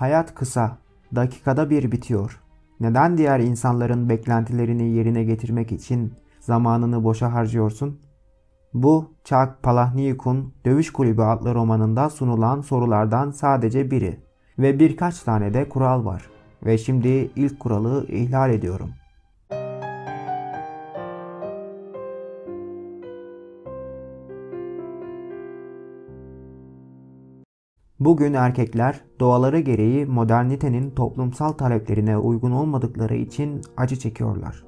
Hayat kısa, dakikada bir bitiyor. Neden diğer insanların beklentilerini yerine getirmek için zamanını boşa harcıyorsun? Bu Chuck Palahniuk'un Dövüş Kulübü adlı romanında sunulan sorulardan sadece biri ve birkaç tane de kural var. Ve şimdi ilk kuralı ihlal ediyorum. Bugün erkekler doğaları gereği modernitenin toplumsal taleplerine uygun olmadıkları için acı çekiyorlar.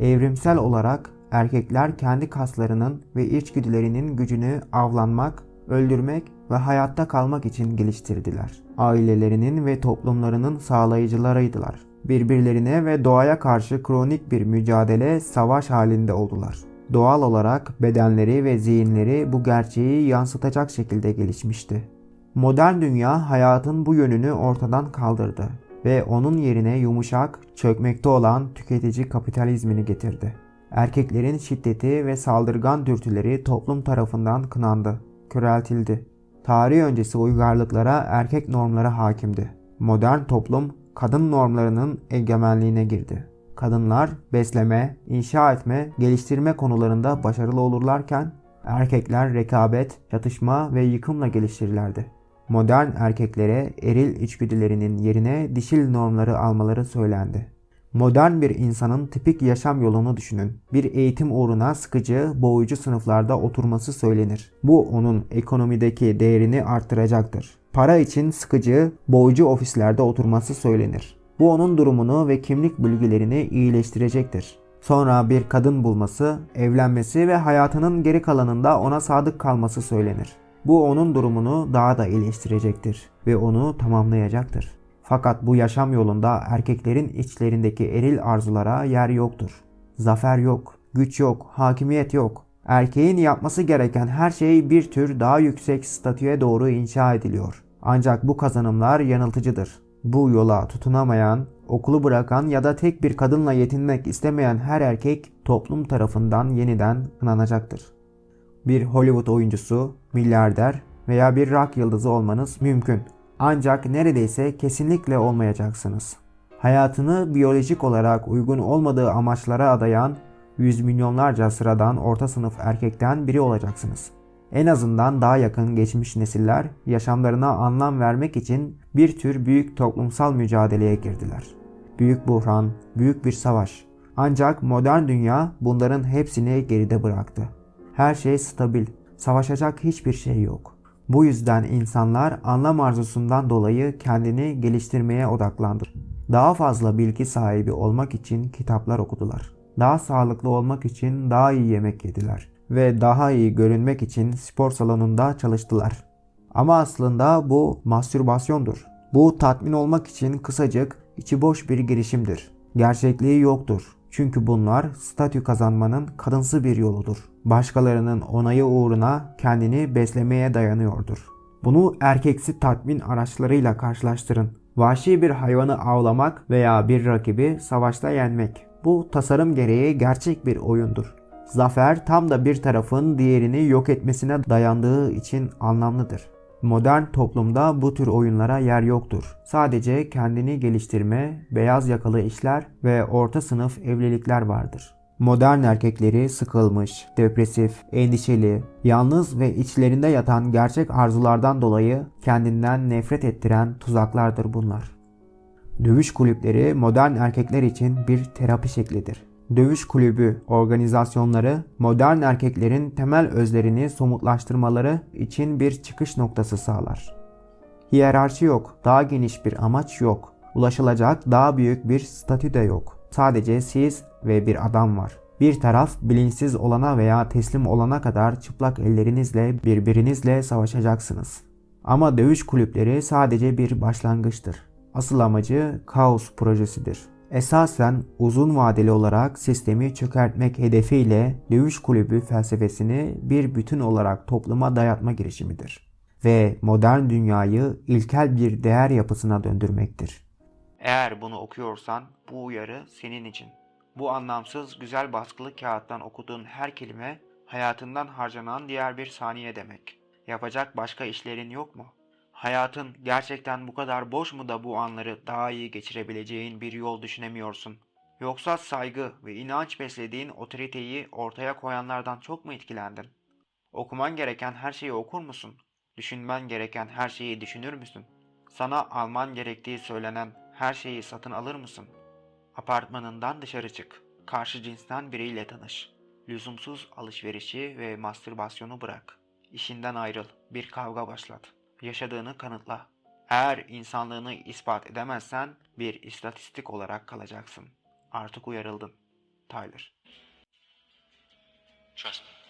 Evrimsel olarak erkekler kendi kaslarının ve içgüdülerinin gücünü avlanmak, öldürmek ve hayatta kalmak için geliştirdiler. Ailelerinin ve toplumlarının sağlayıcılarıydılar. Birbirlerine ve doğaya karşı kronik bir mücadele, savaş halinde oldular. Doğal olarak bedenleri ve zihinleri bu gerçeği yansıtacak şekilde gelişmişti. Modern dünya hayatın bu yönünü ortadan kaldırdı ve onun yerine yumuşak, çökmekte olan tüketici kapitalizmini getirdi. Erkeklerin şiddeti ve saldırgan dürtüleri toplum tarafından kınandı, köreltildi. Tarih öncesi uygarlıklara erkek normları hakimdi. Modern toplum kadın normlarının egemenliğine girdi. Kadınlar besleme, inşa etme, geliştirme konularında başarılı olurlarken erkekler rekabet, çatışma ve yıkımla geliştirirlerdi. Modern erkeklere eril içgüdülerinin yerine dişil normları almaları söylendi. Modern bir insanın tipik yaşam yolunu düşünün. Bir eğitim uğruna sıkıcı, boğucu sınıflarda oturması söylenir. Bu onun ekonomideki değerini arttıracaktır. Para için sıkıcı, boğucu ofislerde oturması söylenir. Bu onun durumunu ve kimlik bilgilerini iyileştirecektir. Sonra bir kadın bulması, evlenmesi ve hayatının geri kalanında ona sadık kalması söylenir. Bu onun durumunu daha da iyileştirecektir ve onu tamamlayacaktır. Fakat bu yaşam yolunda erkeklerin içlerindeki eril arzulara yer yoktur. Zafer yok, güç yok, hakimiyet yok. Erkeğin yapması gereken her şey bir tür daha yüksek statüye doğru inşa ediliyor. Ancak bu kazanımlar yanıltıcıdır. Bu yola tutunamayan, okulu bırakan ya da tek bir kadınla yetinmek istemeyen her erkek toplum tarafından yeniden kınanacaktır bir Hollywood oyuncusu, milyarder veya bir rock yıldızı olmanız mümkün. Ancak neredeyse kesinlikle olmayacaksınız. Hayatını biyolojik olarak uygun olmadığı amaçlara adayan yüz milyonlarca sıradan orta sınıf erkekten biri olacaksınız. En azından daha yakın geçmiş nesiller yaşamlarına anlam vermek için bir tür büyük toplumsal mücadeleye girdiler. Büyük buhran, büyük bir savaş. Ancak modern dünya bunların hepsini geride bıraktı. Her şey stabil. Savaşacak hiçbir şey yok. Bu yüzden insanlar anlam arzusundan dolayı kendini geliştirmeye odaklandı. Daha fazla bilgi sahibi olmak için kitaplar okudular. Daha sağlıklı olmak için daha iyi yemek yediler ve daha iyi görünmek için spor salonunda çalıştılar. Ama aslında bu mastürbasyondur. Bu tatmin olmak için kısacık, içi boş bir girişimdir. Gerçekliği yoktur. Çünkü bunlar statü kazanmanın kadınsı bir yoludur. Başkalarının onayı uğruna kendini beslemeye dayanıyordur. Bunu erkeksi tatmin araçlarıyla karşılaştırın. Vahşi bir hayvanı avlamak veya bir rakibi savaşta yenmek. Bu tasarım gereği gerçek bir oyundur. Zafer tam da bir tarafın diğerini yok etmesine dayandığı için anlamlıdır. Modern toplumda bu tür oyunlara yer yoktur. Sadece kendini geliştirme, beyaz yakalı işler ve orta sınıf evlilikler vardır. Modern erkekleri sıkılmış, depresif, endişeli, yalnız ve içlerinde yatan gerçek arzulardan dolayı kendinden nefret ettiren tuzaklardır bunlar. Dövüş kulüpleri modern erkekler için bir terapi şeklidir. Dövüş kulübü organizasyonları modern erkeklerin temel özlerini somutlaştırmaları için bir çıkış noktası sağlar. Hiyerarşi yok, daha geniş bir amaç yok, ulaşılacak daha büyük bir statü de yok. Sadece siz ve bir adam var. Bir taraf bilinçsiz olana veya teslim olana kadar çıplak ellerinizle birbirinizle savaşacaksınız. Ama dövüş kulüpleri sadece bir başlangıçtır. Asıl amacı kaos projesidir. Esasen uzun vadeli olarak sistemi çökertmek hedefiyle dövüş kulübü felsefesini bir bütün olarak topluma dayatma girişimidir ve modern dünyayı ilkel bir değer yapısına döndürmektir. Eğer bunu okuyorsan bu uyarı senin için. Bu anlamsız güzel baskılı kağıttan okuduğun her kelime hayatından harcanan diğer bir saniye demek. Yapacak başka işlerin yok mu? Hayatın gerçekten bu kadar boş mu da bu anları daha iyi geçirebileceğin bir yol düşünemiyorsun? Yoksa saygı ve inanç beslediğin otoriteyi ortaya koyanlardan çok mu etkilendin? Okuman gereken her şeyi okur musun? Düşünmen gereken her şeyi düşünür müsün? Sana alman gerektiği söylenen her şeyi satın alır mısın? Apartmanından dışarı çık. Karşı cinsten biriyle tanış. Lüzumsuz alışverişi ve mastürbasyonu bırak. İşinden ayrıl. Bir kavga başlat. Yaşadığını kanıtla. Eğer insanlığını ispat edemezsen bir istatistik olarak kalacaksın. Artık uyarıldın. Tyler. Trust me.